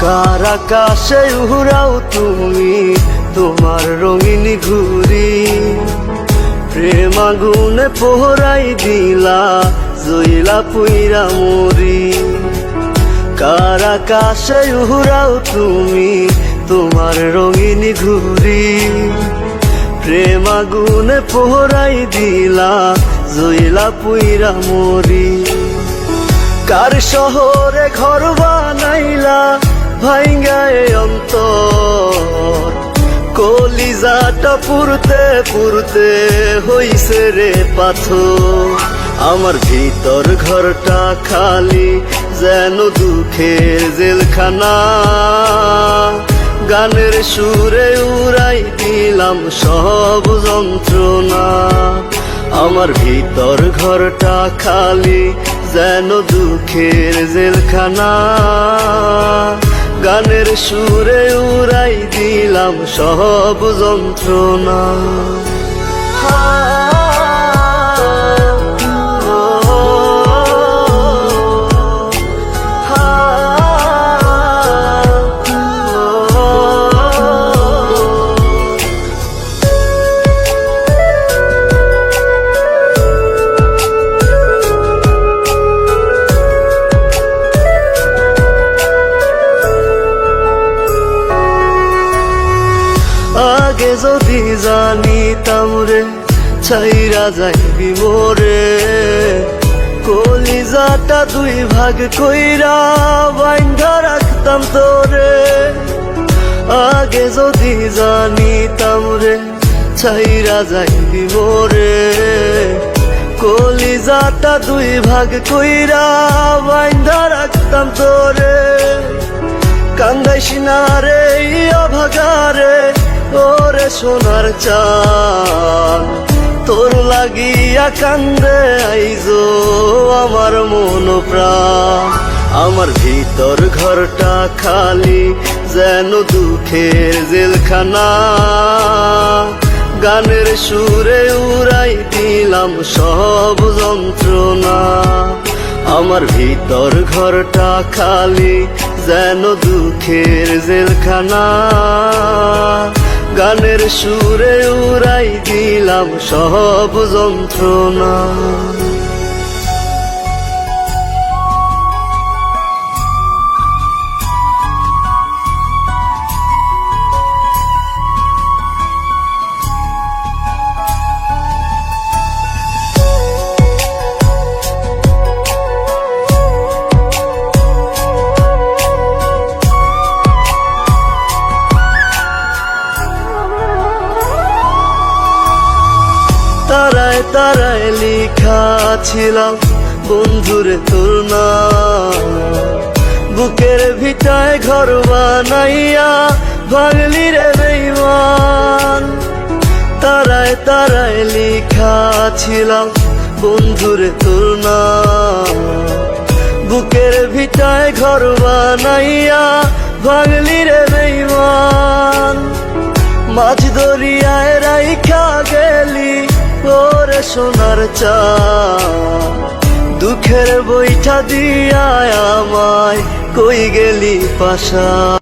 কার আকাশে উড়াও তুমি? তোমার রঙিন ঘুরি প্রেম আগুনে পোহরাই দিলা, জইলা পুইরা মরি। কার আকাশে উড়াও তুমি? তোমার রঙিন ঘুরি প্রেম আগুনে পোহরাই দিলা, জইলা পুইরা মরি। কার শহরে ঘর বানাইলা ভাইঙ্গায় অন্তর। কলিজাটা পুরতে পুরতে হইছে রে পাথর। আমার ভিতর ঘরটা খালি যেন দুঃখের জেলখানা। গানের সুরে উড়াই দিলাম সব যন্ত্রণা। আমার ভিতর ঘরটা খালি যেন দুঃখের জেলখানা। গানের সুরে উড়াই দিলাম সব যন্ত্রণা। আগে যদি জানিতাম রে, ছাইরা যাইবি মোরে। কলিজাটা দুই ভাগ কইরা বাইন্ধা রাখতাম তোরে। আগে যদি জানিতাম রে, ছাইরা যাইবি মোরে। কলিজাটা দুই ভাগ কইরা বাইন্ধা রাখতাম তোরে। কান্দাইস না রে অভাগারে। সোনার চান তোর লাগিয়া কান্দে আইজো আমার মন প্রাণ। আমার ভিতর ঘরটা খালি, যেন দুঃখের জেলখানা। গানের সুরে উড়াই দিলাম সব যন্ত্রণা। আমার ভিতর ঘরটা খালি, যেন দুঃখের জেলখানা। গানের সুরে উড়াই দিলাম সব যন্ত্রণা। তারায় লিখা ছিলাম, বন্ধুরে তোর নাম বুকের ভিটায় ঘর বানাইয়া ভাঙলি রে বেইমান। তারায় তারায় লিখা ছিলাম, বন্ধুরে তোর নাম বুকের ভিটায় ঘর বানাইয়া ভাঙলি রে বেইমান। মাছ দরিয়ায় রাইখা সোনার চা দুঃখের বৈঠা দিয়া আমায় কই গেলি পাশা?